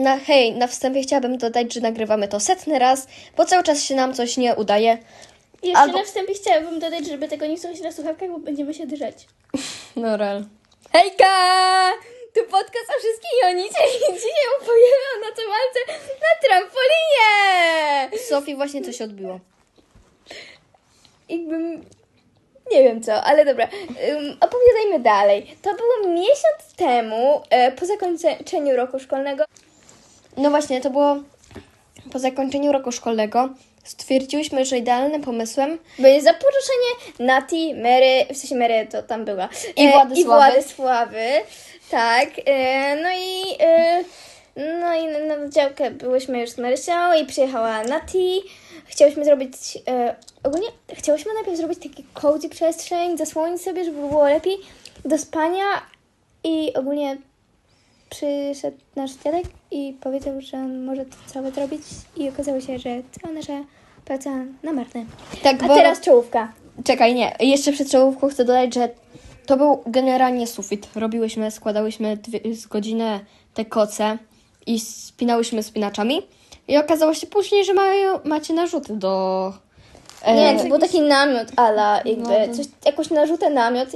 na, hej, na wstępie chciałabym dodać, że nagrywamy to setny raz, bo cały czas się nam coś nie udaje. Jeszcze Albo- na wstępie chciałabym dodać, żeby tego nie słuchać na słuchawkach, bo będziemy się drzeć. No rel. Hejka! Tu podcast o wszystkim i o niczym i dzisiaj opowiemy o nocowalce na trampolinie! Sofii właśnie coś odbiło. Jakbym... Nie wiem co, ale dobra. Ym, opowiadajmy dalej. To było miesiąc temu, e, po zakończeniu roku szkolnego. No właśnie, to było po zakończeniu roku szkolnego. Stwierdziłyśmy, że idealnym pomysłem Będzie zaproszenie Nati, Mary, w sensie Mary to tam była. I Władysławy. I Władysławy, tak. E, no i... E, no i na, na działkę byłyśmy już z Marysią i przyjechała Nati. Chciałyśmy zrobić... E, ogólnie chciałyśmy najpierw zrobić taki cozy przestrzeń, zasłonić sobie, żeby było lepiej do spania i ogólnie przyszedł nasz dziadek i powiedział, że on może to całe zrobić i okazało się, że nasza praca na marne. Tak, A bo- teraz czołówka. Czekaj, nie. Jeszcze przed czołówką chcę dodać, że to był generalnie sufit. Robiłyśmy, składałyśmy dwie, z godzinę te koce i spinałyśmy spinaczami. I okazało się później, że mają, macie narzuty do... e, Nie, to był taki namiot ala jakby, No to- coś, jakoś narzutę namiot,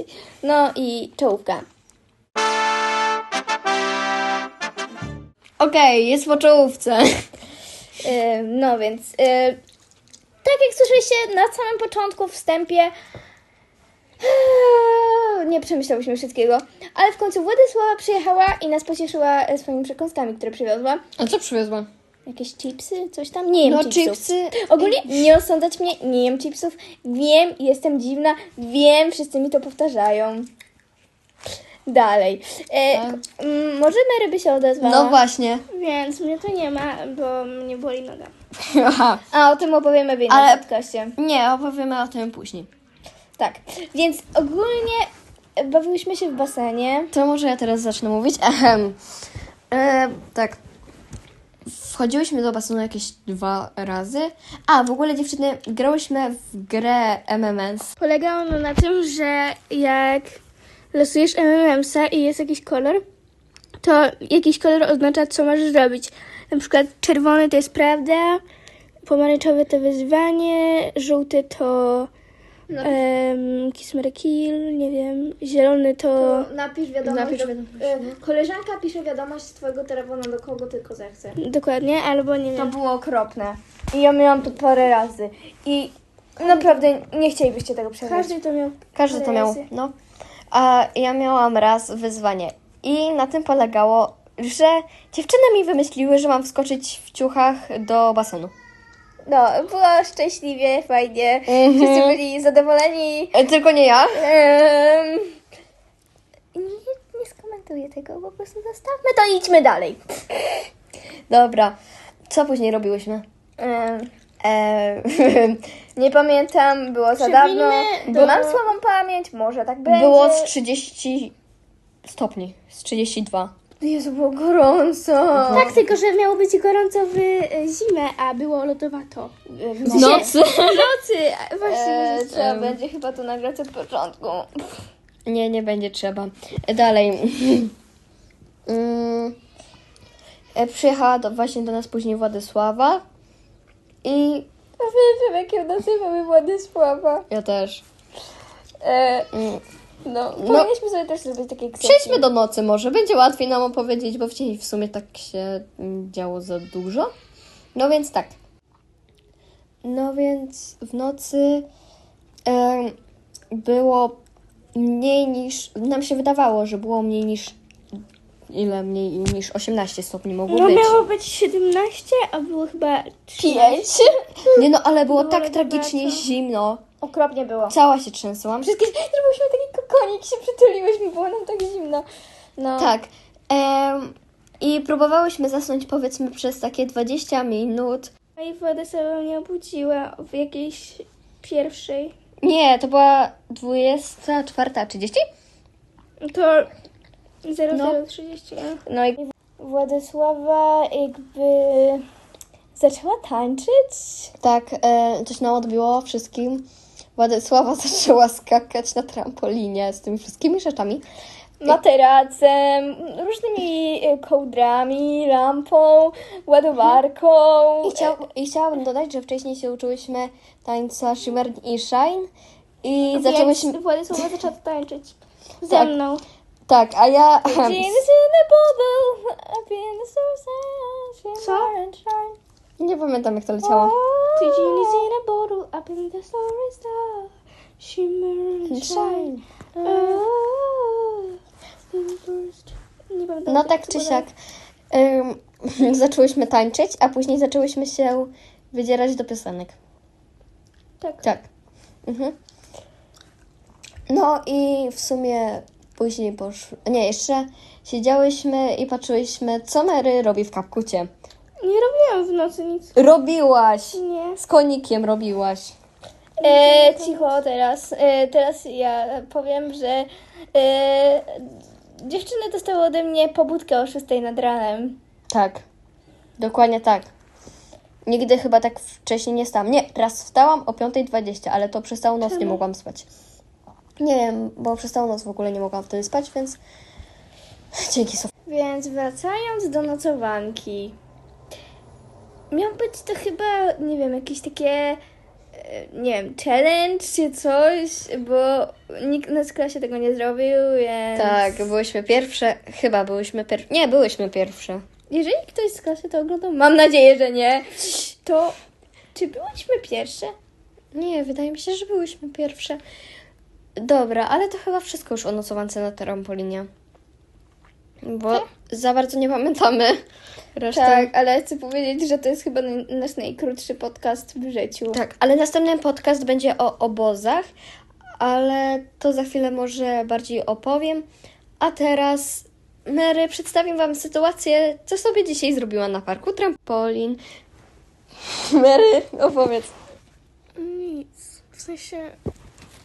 no i czołówka. Okej, jest po czołówce. No więc, tak jak słyszeliście na samym początku, wstępie, nie przemyślałyśmy wszystkiego, ale w końcu Władysława przyjechała i nas pocieszyła e, swoimi przekąskami, które przywiozła. A co przywiozła? Jakieś chipsy, coś tam? Nie jem No, chipsów. chipsy. Ogólnie nie osądzać mnie, nie jem chipsów. Wiem, jestem dziwna, wiem, wszyscy mi to powtarzają. Dalej. E, Tak. m, może Mary by się odezwała. No właśnie. Więc mnie tu nie ma, bo mnie boli noga. Aha. A o tym opowiemy w innym Ale- podcaście. Nie, opowiemy o tym później. Tak. Więc ogólnie bawiłyśmy się w basenie. To może ja teraz zacznę mówić. Ehem. E, tak. Wchodziłyśmy do basenu jakieś dwa razy. A, w ogóle dziewczyny, grałyśmy w grę MMS. Polega ono na tym, że jak losujesz MMM-sa i jest jakiś kolor, to jakiś kolor oznacza, co masz zrobić. Na przykład czerwony to jest prawda, pomarańczowy to wyzwanie, żółty to No. um, kiss, Mary, kill, nie wiem, zielony to... Napisz wiadomość. Napisz do, wiadomość, y, koleżanka pisze wiadomość z twojego telefonu do kogo tylko zechce. Dokładnie, albo nie To wiem. było okropne. I ja miałam to parę razy. I naprawdę nie chcielibyście tego przeżyć. Każdy to miał. Każdy to miał, razy. no. A ja miałam raz wyzwanie. I na tym polegało, że dziewczyny mi wymyśliły, że mam wskoczyć w ciuchach do basenu. No, było szczęśliwie, fajnie. Mhm. Wszyscy byli zadowoleni. E, Tylko nie ja. Em, nie, nie skomentuję tego, po prostu zostawmy to i idźmy dalej. Dobra. Co później robiłyśmy? Em, E, nie pamiętam, było za dawno. do- Mam słabą pamięć, może tak będzie. było z 30 stopni. Z 32. Jezu, było gorąco. Tak, tylko że miało być gorąco w e, zimę, a było lodowato. W nocy? W nocy, a właśnie. E, że trzeba em. będzie chyba to nagrać od początku. Nie, nie będzie trzeba. E, Dalej. Mm, e, Przyjechała do, właśnie do nas później Władysława i Pamiętam, jak ją nazywamy Władysława. ja też. E, Mm, no, No. powinniśmy sobie też zrobić takie ksepki. Przejdźmy do nocy może, będzie łatwiej nam opowiedzieć, bo w dzień w sumie tak się mm, działo za dużo. No więc tak. No więc w nocy em, było mniej niż, nam się wydawało, że było mniej niż, ile mniej niż 18 stopni mogło No być. miało być 17, a było chyba 3. Pięć. Nie no, ale było, Było tak tragicznie zimno. Okropnie było. Cała się trzęsłam. Wszystkie, zrobiłyśmy taki kokonik, się przytuliłyśmy, było nam tak zimno. No. Tak. Em, I próbowałyśmy zasnąć powiedzmy przez takie 20 minut. No i Władysława mnie obudziła w jakiejś pierwszej. Nie, to była 24.30? To 0030. No. No i Władysława jakby zaczęła tańczyć. Tak, e, coś nam odbiło wszystkim. Władysława zaczęła skakać na trampolinie z tymi wszystkimi rzeczami. materacem, różnymi e, kołdrami, lampą, ładowarką. I, chciał, I chciałabym dodać, że wcześniej się uczyłyśmy tańca Shimmer i Shine i zaczęłyśmy... Więc Władysława zaczęła tańczyć ze Tak. mną. Tak, a ja... Co? Nie pamiętam jak to leciało. Pamiętam, No tak czy siak. ym, zaczęłyśmy tańczyć, a później zaczęłyśmy się wydzierać do piosenek. Tak. Tak. Mhm. No i w sumie później poszło. Nie, jeszcze siedziałyśmy i patrzyłyśmy, co Mary robi w kapkucie. Nie robiłam w nocy nic. Robiłaś! Nie. Z konikiem robiłaś. E, cicho teraz. E, teraz ja powiem, że e, dziewczyny dostały ode mnie pobudkę o 6 nad ranem. Tak. Dokładnie tak. Nigdy chyba tak wcześniej nie stałam. Nie, raz wstałam o 5.20, ale to przez całą noc nie mogłam spać. Nie wiem, bo przez całą noc w ogóle nie mogłam wtedy spać, więc dzięki Sofii. Więc wracając do nocowanki. Miał być to chyba, nie wiem, jakieś takie, e, nie wiem, challenge czy coś, bo nikt na klasie tego nie zrobił, więc... Tak, byłyśmy pierwsze. Chyba byłyśmy pierwsze. Nie, byłyśmy pierwsze. Jeżeli ktoś z klasy to oglądał, mam nadzieję, że nie, to czy byłyśmy pierwsze? Nie, wydaje mi się, że byłyśmy pierwsze. Dobra, ale to chyba wszystko już o nocowance na trampolinie. Bo za bardzo nie pamiętamy reszty. Tak, ale chcę powiedzieć, że to jest chyba nasz najkrótszy podcast w życiu. Tak, ale następny podcast będzie o obozach, ale to za chwilę może bardziej opowiem. A teraz Mary przedstawię Wam sytuację, co sobie dzisiaj zrobiła na parku trampolin. Mary, opowiedz. Nic. W sensie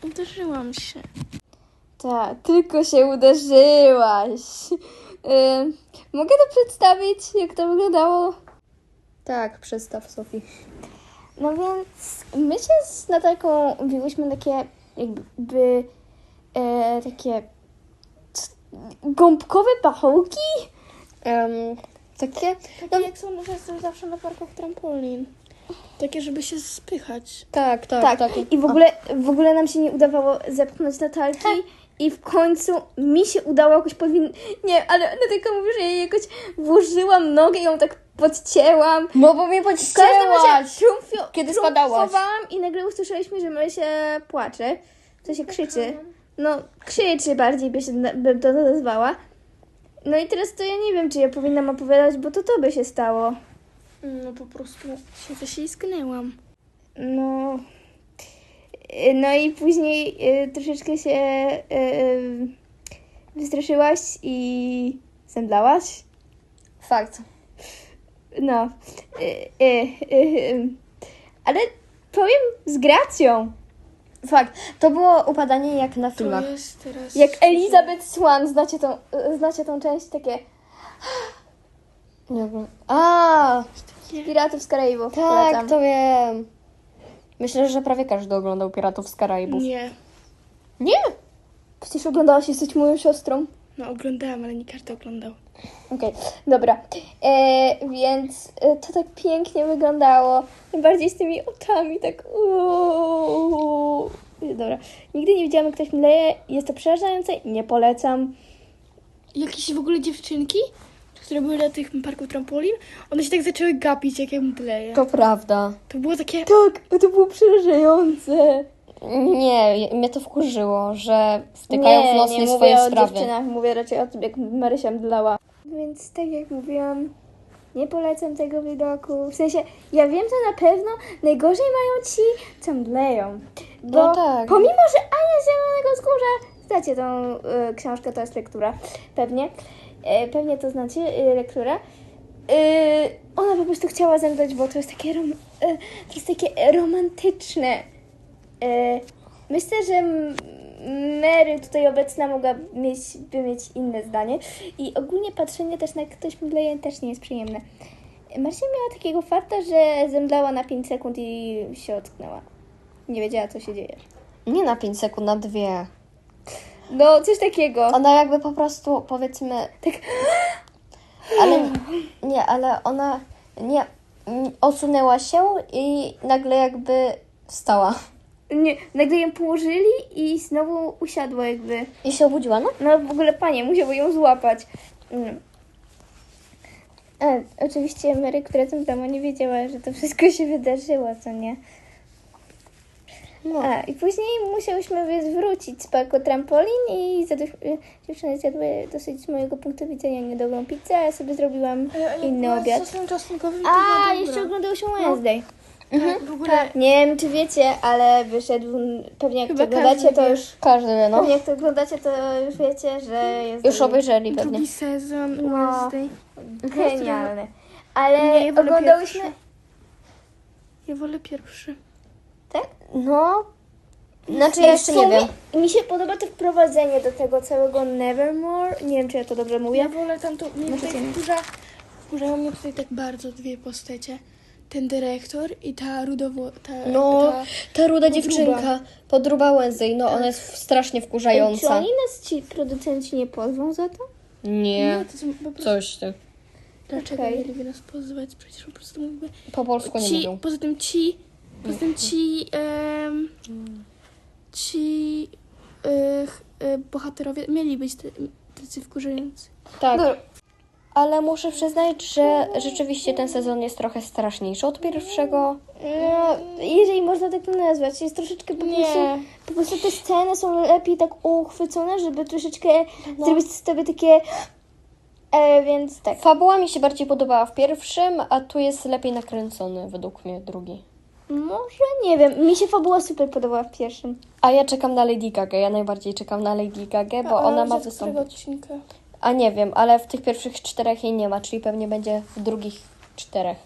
uderzyłam się. Tak, tylko się uderzyłaś. Ym, mogę to przedstawić, jak to wyglądało? Tak, przedstaw Sofii. No więc my się z Natalką biłyśmy takie jakby e, takie c- gąbkowe pachołki. Em, takie? Takie jak są zawsze na parkach trampolin. Takie, żeby się spychać. Tak, tak, Tak, tak. i w ogóle, w ogóle nam się nie udawało zepchnąć Natalki i w końcu mi się udało jakoś podwin... Nie, ale Natalka mówi, że ja jej jakoś włożyłam nogę i ją tak podcięłam. No bo mnie W każdym razie podcięłaś. triumfio, Kiedy spadałaś. i nagle usłyszeliśmy, że Marysia płacze. To się krzyczy. No, krzyczy bardziej by się na- bym to nazwała. No i teraz to ja nie wiem, czy ja powinnam opowiadać, bo to to by się stało. No po prostu się ześlizgnęłam. No. No i później y, troszeczkę się y, y, wystraszyłaś i zemdlałaś. Fakt. No. Y, y, y, y. Ale powiem z gracją. Fakt. To było upadanie jak na To filmach. jest teraz... Jak Elizabeth Swan, znacie tą, znacie tą część takie Nie wiem. A, Piratów z Karaibów. tak, polecam. to wiem. Myślę, że prawie każdy oglądał Piratów z Karaibów. Nie. Nie? Przecież oglądałaś, jesteś moją siostrą. No oglądałam, ale nie każdy oglądał. Okej, dobra. E, więc e, to tak pięknie wyglądało. Tym bardziej z tymi oczami, tak. uuu. Dobra. Nigdy nie widziałam, jak ktoś mleje. Jest to przerażające. Nie polecam. Jakieś w ogóle dziewczynki, które były na tych parku trampolin, one się tak zaczęły gapić, jak ja mdleję. To prawda. To było takie... Tak, to było przerażające. Nie, mnie to wkurzyło, że wtykają w nos nie, nie swoje mówię o dziewczynach, mówię raczej o tym, jak Marysia mdlała. Więc tak jak mówiłam, nie polecam tego widoku. W sensie, ja wiem, że na pewno najgorzej mają ci, co mdleją. Bo No tak. pomimo, że Ania z Zielonego Wzgórza, znacie tą y, książkę, to jest lektura, pewnie, y, pewnie to znacie, y, lektura, y, ona po prostu chciała zemdleć, bo to jest takie, rom, to jest takie romantyczne. Myślę, że Mary tutaj obecna mogła mieć, by mieć inne zdanie i ogólnie patrzenie też na ktoś mdleje też nie jest przyjemne. Marcia miała takiego farta, że zemdlała na 5 sekund i się ocknęła. Nie wiedziała, co się dzieje. Nie na 5 sekund, na dwie. No, coś takiego. Ona jakby po prostu, powiedzmy... Tak. Ale nie, ale ona nie mm, osunęła się i nagle jakby wstała. Nie, nagle ją położyli i znowu usiadła jakby. I się obudziła, no? No w ogóle panie, musiały ją złapać. Mm. A, oczywiście Mary, która tam doma nie wiedziała, że to wszystko się wydarzyło, co nie? No. A, i później musiałyśmy więc wrócić z parku trampolin i zadość, y, dziewczyny zjadły dosyć z mojego punktu widzenia niedobrą pizzę, a ja sobie zrobiłam inny obiad. Z sosem czosnkowym to A, jeszcze oglądało się Wednesday. Tak, w ogóle Nie wiem, czy wiecie, ale wyszedł, pewnie jak to Chyba oglądacie, każdy to już... Każdy wie, no. Pewnie jak to oglądacie, to już wiecie, że jest Już obejrzeli pewnie. drugi sezon No. Wednesday. genialny. Ale Nie, ja oglądałyśmy... pierwszy. Ja wolę pierwszy. No. Znaczy ja jeszcze nie wiem. Mi się podoba to wprowadzenie do tego całego Nevermore. Nie wiem, czy ja to dobrze Ja mówię. wolę tam to, mnie Może tutaj nie. wkurza, wkurzają mnie tutaj tak bardzo dwie postacie. Ten dyrektor i ta rudowo, ta, No, ta ta ruda podruba. dziewczynka, podruba Wednesday, no ona jest strasznie Ej, czy wkurzająca. oni nas ci producenci nie pozwą za to? Nie, to są po prostu, coś ty. dlaczego Okej. mieliby nas pozwać? Przecież po prostu mówimy, Po polsku nie ci, mówią. poza tym ci, poza tym ci, ci e, bohaterowie mieli być tacy wkurzający. Tak. No. Ale muszę przyznać, że rzeczywiście ten sezon jest trochę straszniejszy od pierwszego. No, jeżeli można tak to nazwać, jest troszeczkę po prostu, po prostu te sceny są lepiej tak uchwycone, żeby troszeczkę zrobić sobie takie, e, więc tak. Fabuła mi się bardziej podobała w pierwszym, a tu jest lepiej nakręcony według mnie drugi. Może, nie wiem, mi się fabuła super podobała w pierwszym. A ja czekam na Lady Gaga. Ja najbardziej czekam na Lady Gaga, bo A ona ma wystąpić. odcinka? A nie wiem, ale w tych pierwszych czterech jej nie ma, czyli pewnie będzie w drugich czterech.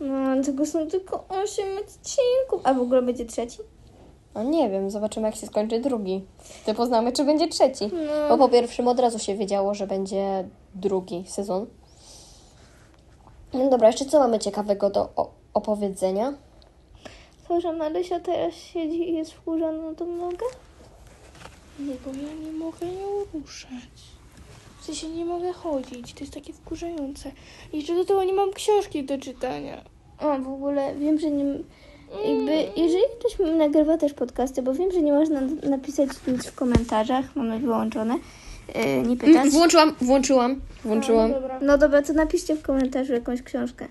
No, tego są tylko 8 odcinków. A w ogóle będzie trzeci? No nie wiem, zobaczymy jak się skończy drugi. Ty poznamy, czy będzie trzeci. No. Bo po pierwszym od razu się wiedziało, że będzie drugi sezon. No dobra, jeszcze co mamy ciekawego do o- opowiedzenia? To, że Marysia teraz siedzi i jest wkurzona na tą nogę? No bo ja nie mogę ją ruszać. W sensie nie mogę chodzić. To jest takie wkurzające. I jeszcze do tego nie mam książki do czytania. O, w ogóle wiem, że nie... Jakby, jeżeli ktoś nagrywa też podcasty, bo wiem, że nie można napisać nic w komentarzach, mamy wyłączone, yy, nie pytać. Włączyłam, włączyłam, włączyłam. Dobra. No dobra, to napiszcie w komentarzu jakąś książkę.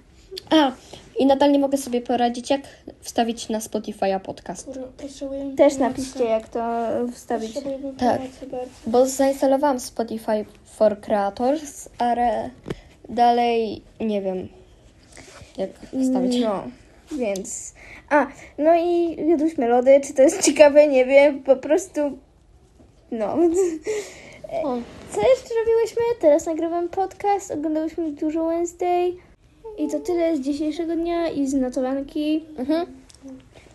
A, i nadal nie mogę sobie poradzić, jak wstawić na Spotify'a podcast. Potrzebujemy Też pomocy. napiszcie, jak to wstawić. Potrzebujemy Tak. pomocy bardzo. Bo zainstalowałam Spotify for Creators, ale dalej nie wiem, jak wstawić. No, więc... A, no i jadłyśmy lody, czy to jest ciekawe, nie wiem, po prostu... No. O. Co jeszcze robiłyśmy? Teraz nagrywam podcast, oglądałyśmy dużo Wednesday. I to tyle z dzisiejszego dnia i z notowanki. Mhm.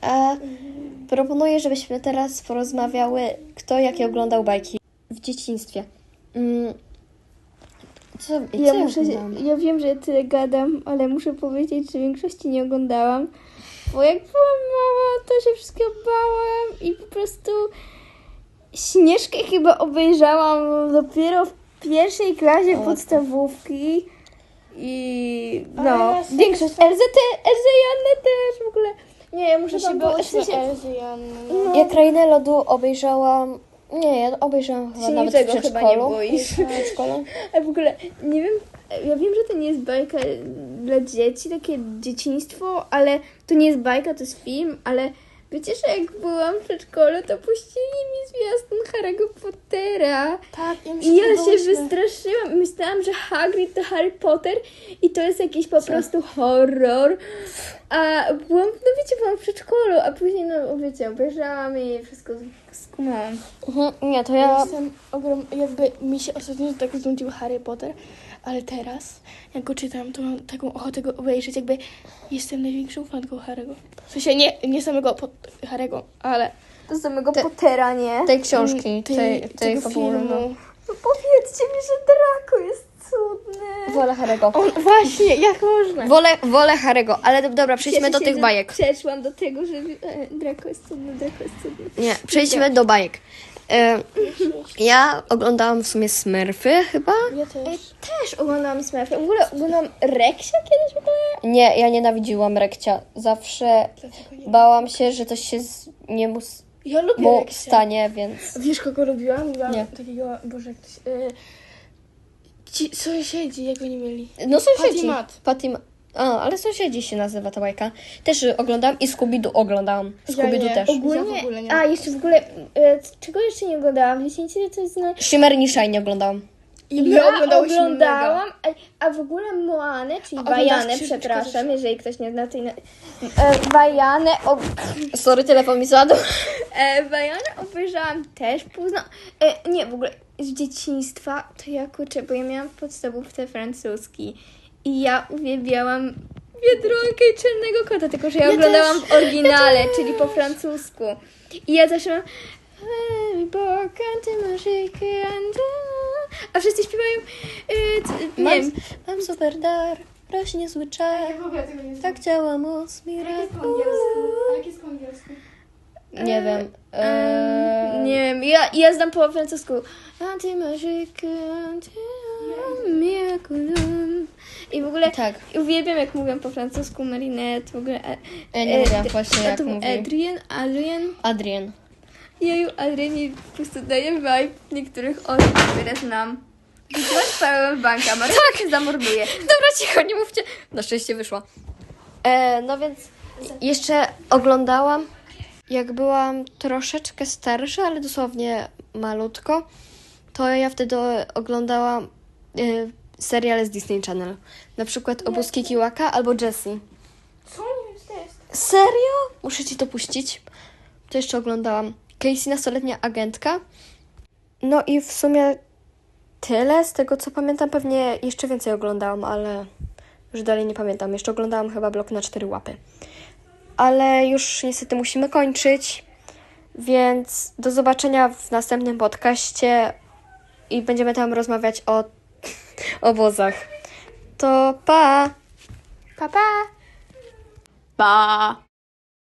A proponuję, żebyśmy teraz porozmawiały, kto jakie oglądał bajki w dzieciństwie. Mm. Co, co Ja, muszę, ja wiem, że tyle gadam, ale muszę powiedzieć, że większości nie oglądałam. Bo jak byłam mała, to się wszystkiego bałam i po prostu Śnieżkę chyba obejrzałam dopiero w pierwszej klasie O. podstawówki. I no, ja większość. Elzę i Annę też w ogóle. Nie, ja muszę wam było w sensie, Elzy no, Ja Krainę Lodu obejrzałam. Nie, ja obejrzałam chyba się nawet w niczego chyba nie boisz. W. A w ogóle nie wiem, ja wiem, że to nie jest bajka dla dzieci, takie dzieciństwo, ale to nie jest bajka, to jest film, ale wiecie, że jak byłam w przedszkolu, to puścili mi zwiastun Harry'ego Pottera. Tak, ja I ja się wystraszyłam myślałam, że Hagrid to Harry Potter i to jest jakiś po prostu horror. A byłam, no wiecie, byłam w przedszkolu, a później, no wiecie, obejrzałam i wszystko skumałam. Mhm, nie, to Ja ja. jestem ogrom... Jakby mi się ostatnio tak znudził Harry Potter, ale teraz, jak go czytam, to mam taką ochotę go obejrzeć, jakby jestem największą fanką Harry'ego. W sensie nie, nie samego pot... Harry'ego, ale Do samego Te- Pottera, nie? Tej książki, mm, tej, tej tego fabuły. filmu. No. No powiedzcie mi, że Draco jest cudny. Wolę Harego. On, właśnie, jak można? Wolę, wolę Harego, ale do- dobra, przejdźmy Cieszę do tych bajek. Przeszłam do tego, że e, Draco jest cudny, Draco jest cudny. Nie, przejdźmy do bajek. E, ja oglądałam w sumie Smurfy chyba. Ja też. Też oglądałam Smurfy. W ogóle oglądałam Reksia kiedyś w ogóle. Nie, ja nienawidziłam Rekcia. Zawsze bałam się, że coś się z niemu s- Ja lubię mu Reksia. stanie, więc... Wiesz, kogo lubiłam? Lubiłam Nie. takiego, Boże, jak to się... Y, ci sąsiedzi, jak oni mieli. No sąsiedzi. Patty Matt. Patty Ma- A, ale sąsiedzi się nazywa ta bajka. Też oglądałam i Scooby-Doo oglądałam. Scooby-Doo nie. też. Ogólnie- Ogólnie, w ogóle nie. a jeszcze w ogóle, e, czego jeszcze nie oglądałam? Wiecie, co jest na... Shimmer i Shine nie oglądałam. I my oglądałyśmy mega. oglądałam, a, a w ogóle Moanę, czyli A oglądasz Bajanę, przepraszam, jeżeli ktoś nie zna tej... na- E, Bajanę, o, Sorry, telefon mi zadał. e, Bajanę obejrzałam też późno. E, nie, w ogóle z dzieciństwa to ja kurczę, bo ja miałam w podstawówce francuski i ja uwielbiałam Biedronkę i Czarnego Kota, tylko że ja, oglądałam w oryginale, czyli po francusku. I ja zawsze mam a wszyscy śpiewają y, Mam, wiem, mam super dar, rośnie zły czar. w ogóle tego nie znam. Tak działa moc Jak jest miraku. po angielsku? A jak jest po angielsku? Nie wiem. Eee, nie wiem, ja, ja znam po francusku. Antymażyka, miraculum. I w ogóle Tak. uwielbiam jak mówią po francusku Marinette, w ogóle. e, Ja nie e, wiedziałam d- właśnie, jak mówi. Adrian, Adrian. Adrian. Jeju, po prostu daje vibe niektórych osób, które znam. Widziałaś Power Banka, Marysia tak. się zamorduje. Dobra, cicho, nie mówcie. Na szczęście wyszła. E, no więc jeszcze oglądałam, jak byłam troszeczkę starsza, ale dosłownie malutko, to ja wtedy oglądałam e, seriale z Disney Channel. Na przykład Obóz Kikiłaka albo Jessie. Co? Nie wiem, co to jest. Serio? Muszę ci to puścić. To jeszcze oglądałam. Casey, nastoletnia agentka. No i w sumie tyle z tego, co pamiętam. Pewnie jeszcze więcej oglądałam, ale już dalej nie pamiętam. Jeszcze oglądałam chyba blok na cztery łapy. Ale już niestety musimy kończyć. Więc do zobaczenia w następnym podcaście i będziemy tam rozmawiać o obozach. To pa! Pa, pa. Pa!